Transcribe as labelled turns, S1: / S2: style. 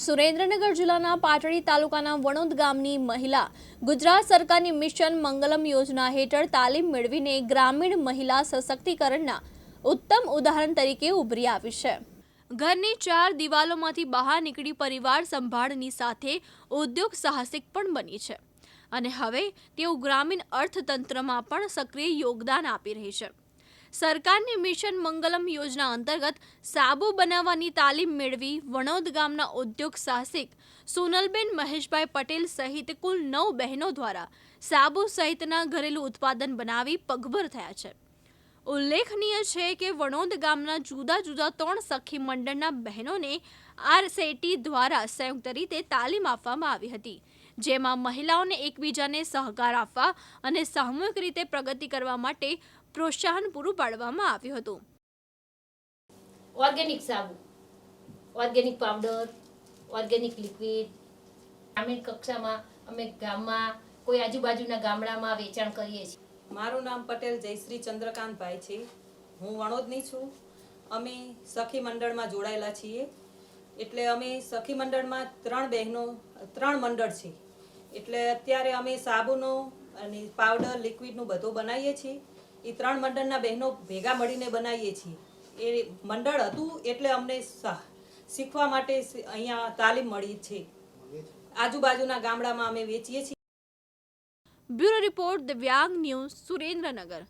S1: સુરેન્દ્રનગર જિલ્લાના પાટડી તાલુકાના વણોદ ગામની મહિલા ગુજરાત સરકારની મિશન મંગલમ યોજના હેઠળ તાલીમ મેળવીને ગ્રામીણ મહિલા સશક્તિકરણના ઉત્તમ ઉદાહરણ તરીકે ઉભરી આવી છે. ઘરની ચાર દિવાલોમાંથી બહાર નીકળી પરિવાર સંભાળની સાથે ઉદ્યોગ સાહસિક પણ બની છે. અને હવે તેઓ ગ્રામીણ અર્થતંત્રમાં પણ સક્રિય યોગદાન આપી રહી છે. સરકારની મિશન મંગલમ યોજના અંતર્ગત સાબુ બનાવવાની તાલીમ મેળવી વણોદ ગામના ઉદ્યોગ સાહસિક સોનલબેન મહેશભાઈ પટેલ સહિત કુલ નવ બહેનો દ્વારા સાબુ સહિતના ઘરેલું ઉત્પાદન બનાવી પગભર થયા છે. ઉલ્લેખનીય છે કે વણોદ ગામના જુદા જુદા ત્રણ સખી મંડળના બહેનોને આરસેટી દ્વારા સંયુક્ત રીતે તાલીમ આપવામાં આવી હતી. જેમાં મહિલાઓને એકબીજાને સહકાર આપવા અને સામૂહિક રીતે પ્રગતિ કરવા માટે પ્રોત્સાહન પૂરું પાડવામાં આવ્યું હતું.
S2: ઓર્ગેનિક સાબુ ઓર્ગેનિક પાવડર ઓર્ગેનિક લિક્વિડ ગ્રામીણ કક્ષામાં અમે ગામમાં કોઈ આજુબાજુના ગામડામાં વેચાણ કરીએ છીએ.
S3: મારું નામ પટેલ જયશ્રી ચંદ્રકાંતભાઈ છે. હું વણોદની છું. અમે સખી મંડળમાં જોડાયેલા છીએ. એટલે અમે સખી મંડળમાં ત્રણ બહેનો ત્રણ મંડળ છે. એટલે અત્યારે અમે સાબુનો અને પાવડર લિક્વિડનું બધું બનાવીએ છીએ. એ ત્રણ મંડળના બહેનો ભેગા મળીને બનાવીએ છીએ. એ મંડળ હતું એટલે અમને શીખવા માટે અહીંયા તાલીમ મળી છે. આજુબાજુના ગામડામાં અમે વેચીએ છીએ.
S1: Bureau report Divyang news Surendranagar.